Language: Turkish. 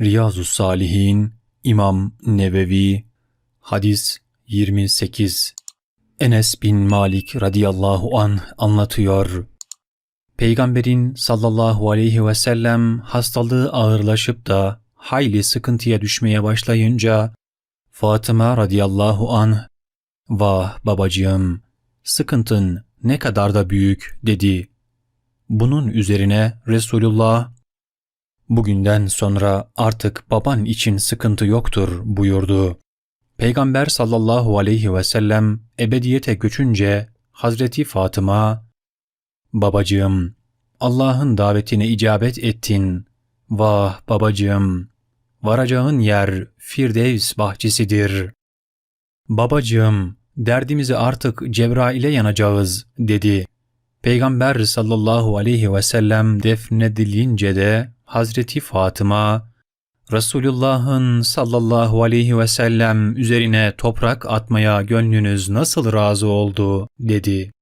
Riyazu Salihin İmam Nevevi Hadis 28 Enes bin Malik radıyallahu an anlatıyor. Peygamberin sallallahu aleyhi ve sellem hastalığı ağırlaşıp da hayli sıkıntıya düşmeye başlayınca Fatıma radıyallahu an vah babacığım sıkıntın ne kadar da büyük dedi. Bunun üzerine Resulullah bugünden sonra artık baban için sıkıntı yoktur buyurdu. Peygamber sallallahu aleyhi ve sellem ebediyete göçünce Hazreti Fatıma Babacığım, Allah'ın davetine icabet ettin. Vah babacığım, varacağın yer Firdevs bahçesidir. Babacığım, derdimizi artık Cebrail'e yanacağız, dedi. Peygamber sallallahu aleyhi ve sellem defnedilince de Hazreti Fatıma, Resulullah'ın sallallahu aleyhi ve sellem üzerine toprak atmaya gönlünüz nasıl razı oldu, dedi.